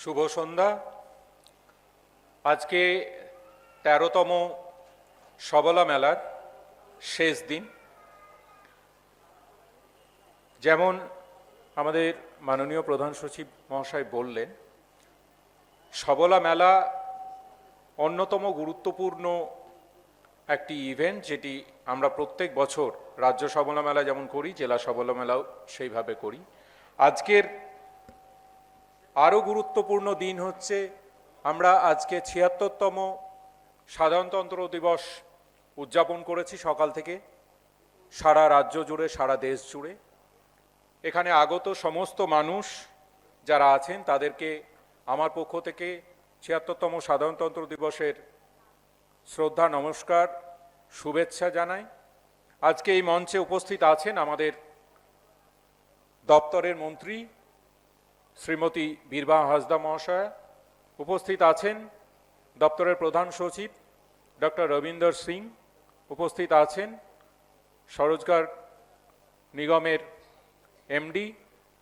শুভ সন্ধ্যা। আজকে তেরোতম সবলা মেলার শেষ দিন। যেমন আমাদের মাননীয় প্রধান সচিব মহাশয় বললেন, সবলা মেলা অন্যতম গুরুত্বপূর্ণ একটি ইভেন্ট যেটি আমরা প্রত্যেক বছর রাজ্য সবলা মেলা যেমন করি, জেলা সবলা মেলাও সেইভাবে করি। আজকের আরও গুরুত্বপূর্ণ দিন হচ্ছে আমরা আজকে ছিয়াত্তরতম সাধারণতন্ত্র দিবস উদযাপন করেছি সকাল থেকে, সারা রাজ্য জুড়ে, সারা দেশ জুড়ে। এখানে আগত সমস্ত মানুষ যারা আছেন, তাদেরকে আমার পক্ষ থেকে ছিয়াত্তরতম সাধারণতন্ত্র দিবসের শ্রদ্ধা, নমস্কার, শুভেচ্ছা জানাই। আজকে এই মঞ্চে উপস্থিত আছেন আমাদের দপ্তরের মন্ত্রী শ্রীমতী বীরবা হাসদা মহাশয়া উপস্থিত আছেন। দপ্তরের প্রধান সচিব ডক্টর রবীন্দর সিং উপস্থিত আছেন। সরোজগার নিগমের এমডি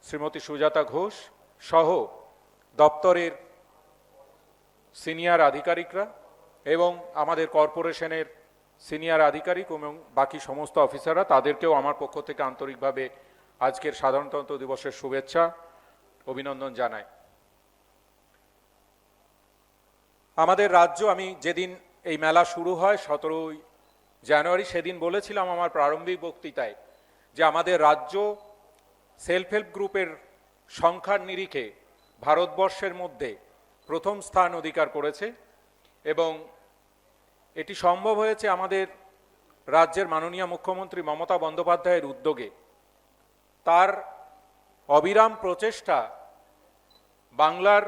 শ্রীমতী সুজাতা ঘোষ সহ দপ্তরের সিনিয়র আধিকারিকরা এবং আমাদের কর্পোরেশনের সিনিয়র আধিকারিক এবং বাকি সমস্ত অফিসাররা, তাদেরকেও আমার পক্ষ থেকে আন্তরিকভাবে আজকের সাধারণতন্ত্র দিবসের শুভেচ্ছা। অভিনন্দন জানাই। আমাদের রাজ্য, আমি যেদিন এই মেলা শুরু হয়, সতেরোই জানুয়ারি, সেদিন বলেছিলাম আমার প্রারম্ভিক বক্তৃতায় যে আমাদের রাজ্য সেলফ হেল্প গ্রুপের সংখ্যার নিরিখে ভারতবর্ষের মধ্যে প্রথম স্থান অধিকার করেছে এবং এটি সম্ভব হয়েছে আমাদের রাজ্যের মাননীয় মুখ্যমন্ত্রী মমতা বন্দ্যোপাধ্যায়ের উদ্যোগে। তার অবিরাম প্রচেষ্টা বাংলার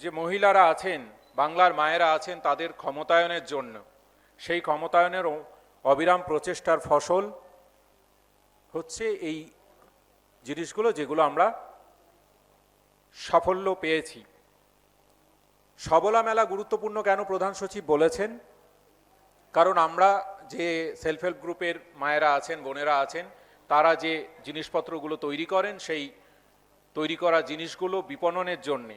যে মহিলারা আছেন, বাংলার মায়েরা আছেন, তাদের ক্ষমতায়নের জন্য। সেই ক্ষমতায়নের অবিরাম প্রচেষ্টার ফসল হচ্ছে এই জিনিসগুলো যেগুলো আমরা সাফল্য পেয়েছি। সবলা মেলা গুরুত্বপূর্ণ কেন প্রধান সচিব বলেছেন, কারণ আমরা যে সেলফ হেল্প গ্রুপের মায়েরা আছেন, বোনেরা আছেন, তারা যে জিনিসপত্রগুলো তৈরি করেন, সেই তৈরি করা জিনিসগুলো বিপণনের জন্যে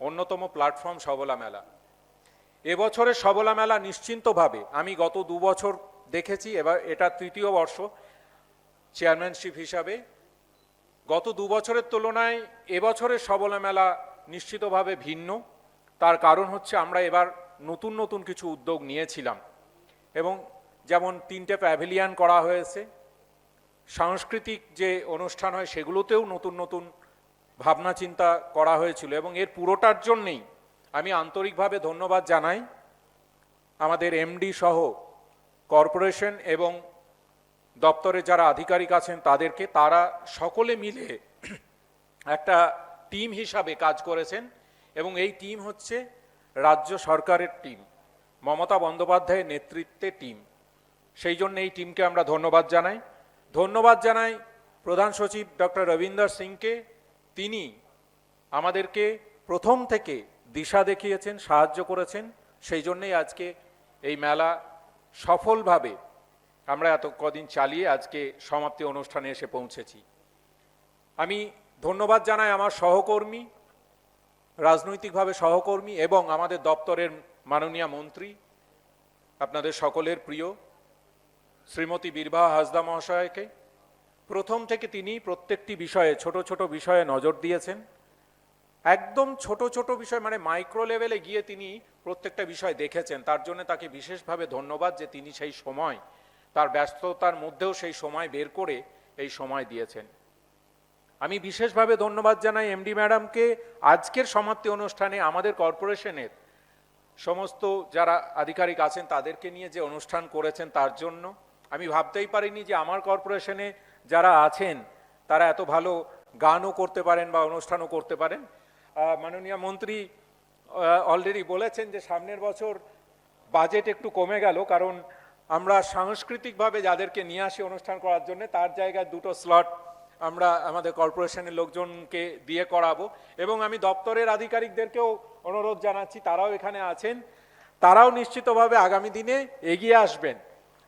অন্যতম প্ল্যাটফর্ম সবলা মেলা। এবছরের সবলা মেলা নিশ্চিন্তভাবে, আমি গত দু বছর দেখেছি, এবার এটা তৃতীয় বর্ষ চেয়ারম্যানশিপ হিসাবে, গত দু বছরের তুলনায় এবছরের সবলা মেলা নিশ্চিতভাবে ভিন্ন। তার কারণ হচ্ছে আমরা এবার নতুন নতুন কিছু উদ্যোগ নিয়েছিলাম এবং যেমন তিনটে প্যাভিলিয়ান করা হয়েছে, সাংস্কৃতিক যে অনুষ্ঠান হয় সেগুলোতেও নতুন নতুন ভাবনা চিন্তা করা হয়েছিল এবং এর পুরোটার জন্যেই আমি আন্তরিকভাবে ধন্যবাদ জানাই আমাদের এমডি সহ কর্পোরেশন এবং দপ্তরে যারা আধিকারিক আছেন তাদেরকে, তারা সকলে মিলে একটা টিম হিসাবে কাজ করেছেন এবং এই টিম হচ্ছে রাজ্য সরকারের টিম, মমতা বন্দ্যোপাধ্যায়ের নেতৃত্বে টিম। সেই জন্য এই টিমকে আমরা ধন্যবাদ জানাই। ধন্যবাদ জানাই প্রধান সচিব ডক্টর রবীন্দ্র সিংকে তিনি আমাদেরকে প্রথম থেকে দিশা দেখিয়েছেন, সাহায্য করেছেন। সেই জন্যেই আজকে এই মেলা সফলভাবে আমরা এত কদিন চালিয়ে আজকে সমাপ্তি অনুষ্ঠানে এসে পৌঁছেছি। আমি ধন্যবাদ জানাই আমার সহকর্মী, রাজনৈতিকভাবে সহকর্মী এবং আমাদের দপ্তরের মাননীয় মন্ত্রী, আপনাদের সকলের প্রিয় শ্রীমতী বীরবাহা হাসদা মহাশয়কে। প্রথম থেকে তিনি প্রত্যেকটি বিষয়ে ছোট ছোট বিষয়ে নজর দিয়েছেন। একদম ছোট ছোট বিষয় মানে মাইক্রো লেভেলে গিয়ে তিনি প্রত্যেকটা বিষয় দেখেছেন। তার জন্য তাকে বিশেষভাবে ধন্যবাদ যে তিনি সেই সময়, তার ব্যস্ততার মধ্যেও সেই সময় বের করে এই সময় দিয়েছেন। আমি বিশেষভাবে ধন্যবাদ জানাই এমডি ম্যাডামকে। আজকের সমাপ্তি অনুষ্ঠানে আমাদের কর্পোরেশনের সমস্ত যারা আধিকারিক আছেন তাদেরকে নিয়ে যে অনুষ্ঠান করেছেন তার জন্য। আমি ভাবতেই পারিনি যে আমার কর্পোরেশনে যারা আছেন, তারা এত ভালো গানও করতে পারেন বা অনুষ্ঠানও করতে পারেন। মাননীয় মন্ত্রী অলরেডি বলেছেন যে সামনের বছর বাজেট একটু কমে গেল, কারণ আমরা সাংস্কৃতিকভাবে যাদেরকে নিয়ে আসি অনুষ্ঠান করার জন্য, তার জায়গায় দুটো স্লট আমরা আমাদের কর্পোরেশনের লোকজনকে দিয়ে করাবো। এবং আমি দপ্তরের আধিকারিকদেরকেও অনুরোধ জানাচ্ছি, তারাও এখানে আছেন, তারাও নিশ্চিতভাবে আগামী দিনে এগিয়ে আসবেন।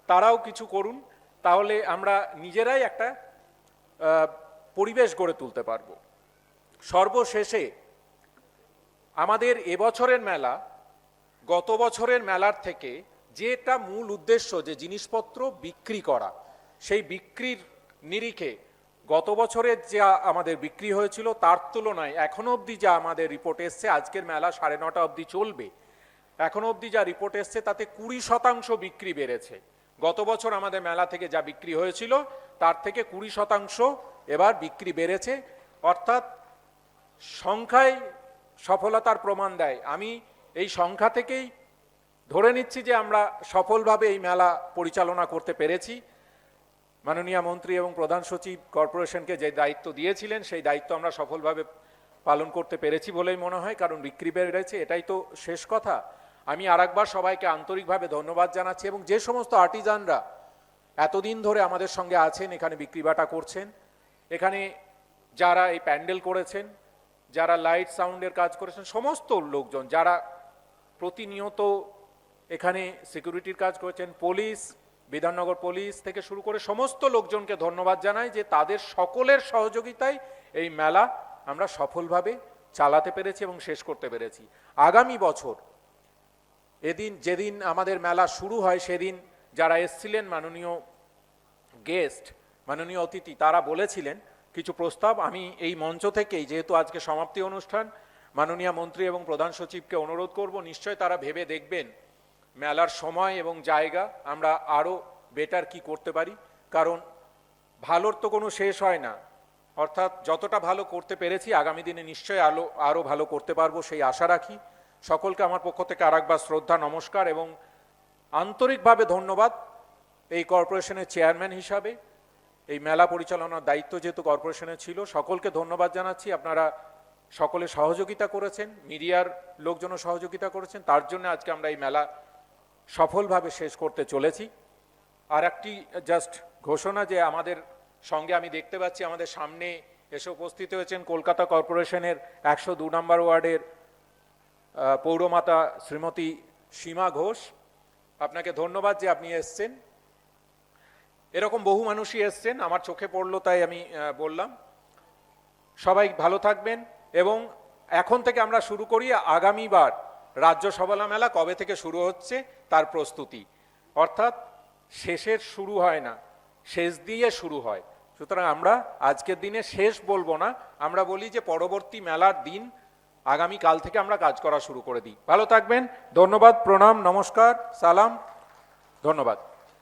তারাও কিছু করুন। তাহলে আমরা নিজেরাই একটা পরিবেশ গড়ে তুলতে পারব। সর্বশেষে আমাদের এবছরের মেলা, গত বছরের মেলার থেকে যেটা মূল উদ্দেশ্য যে জিনিসপত্র বিক্রি করা, সেই বিক্রির নিরিখে গত বছরের যা আমাদের বিক্রি হয়েছিল তার তুলনায় এখনও অবধি যা আমাদের রিপোর্ট এসছে, আজকের মেলা সাড়ে নটা অবধি চলবে। এখনও অবধি যা রিপোর্ট এসছে তাতে কুড়ি শতাংশ বিক্রি বেড়েছে। গত বছর আমাদের মেলা থেকে যা বিক্রি হয়েছিল, তার থেকে কুড়ি শতাংশ এবার বিক্রি বেড়েছে। অর্থাৎ সংখ্যায় সফলতার প্রমাণ দেয়। আমি এই সংখ্যা থেকেই ধরে নিচ্ছি যে আমরা সফলভাবে এই মেলা পরিচালনা করতে পেরেছি। মাননীয় মন্ত্রী এবং প্রধান সচিব কর্পোরেশনকে যে দায়িত্ব দিয়েছিলেন, সেই দায়িত্ব আমরা সফলভাবে পালন করতে পেরেছি বলেই মনে হয়, কারণ বিক্রি বেড়েছে, এটাই তো শেষ কথা। আমি আরেকবার সবাইকে আন্তরিকভাবে ধন্যবাদ জানাচ্ছি এবং যে সমস্ত আর্টিজানরা এতদিন ধরে আমাদের সঙ্গে আছেন, এখানে বিক্রি বাটা করছেন, এখানে যারা এই প্যান্ডেল করেছেন, যারা লাইট সাউন্ডের কাজ করেছেন, সমস্ত লোকজন যারা প্রতিনিয়ত এখানে সিকিউরিটির কাজ করেছেন, পুলিশ, বিধাননগর পুলিশ থেকে শুরু করে সমস্ত লোকজনকে ধন্যবাদ জানাই যে তাদের সকলের সহযোগিতায় এই মেলা আমরা সফলভাবে চালাতে পেরেছি এবং শেষ করতে পেরেছি। আগামী বছর এদিন যেদিন আমাদের মেলা শুরু হয়, সেদিন যারা এসছিলেন মাননীয় গেস্ট মাননীয় অতিথি, তারা বলেছিলেন, কিছু প্রস্তাব, আমি এই মঞ্চ থেকেই, যেহেতু আজকে সমাপ্তি অনুষ্ঠান, মাননীয় মন্ত্রী এবং প্রধান সচিবকে অনুরোধ করব, নিশ্চয় তারা ভেবে দেখবেন মেলার সময় এবং জায়গা, আমরা আরও বেটার কি করতে পারি। কারণ ভালোর তো কোনো শেষ হয় না। অর্থাৎ যতটা ভালো করতে পেরেছি, আগামী দিনে নিশ্চয়ই আলো আরও ভালো করতে পারব, সেই আশা রাখি। সকলকে আমার পক্ষ থেকে আরেকবার শ্রদ্ধা, নমস্কার এবং আন্তরিকভাবে ধন্যবাদ এই কর্পোরেশনের চেয়ারম্যান হিসাবে। এই মেলা পরিচালনার দায়িত্ব যেহেতু কর্পোরেশনের ছিল, সকলকে ধন্যবাদ জানাচ্ছি। আপনারা সকলে সহযোগিতা করেছেন, মিডিয়ার লোকজনও সহযোগিতা করেছেন, তার জন্য আজকে আমরা এই মেলা সফলভাবে শেষ করতে চলেছি। আর একটি জাস্ট ঘোষণা যে আমাদের সঙ্গে আমি দেখতে পাচ্ছি, আমাদের সামনে এসে উপস্থিত হয়েছেন কলকাতা কর্পোরেশনের একশো দু নম্বর ওয়ার্ডের পৌরমাতা শ্রীমতী সীমা ঘোষ, আপনাকে ধন্যবাদ যে আপনি এসছেন। এরকম বহু মানুষই এসছেন, আমার চোখে পড়ল তাই আমি বললাম। সবাই ভালো থাকবেন এবং এখন থেকে আমরা শুরু করি আগামীবার রাজ্য সবালা মেলা, কবে থেকে শুরু হচ্ছে তার প্রস্তুতি। অর্থাৎ শেষের শুরু হয় না, শেষ দিয়ে শুরু হয়। সুতরাং আমরা আজকের দিনে শেষ বলব না, আমরা বলি যে পরবর্তী মেলার দিন আগামী কাল থেকে আমরা কাজ করা শুরু করে দিই। ভালো থাকবেন, ধন্যবাদ, প্রণাম, নমস্কার, সালাম, ধন্যবাদ।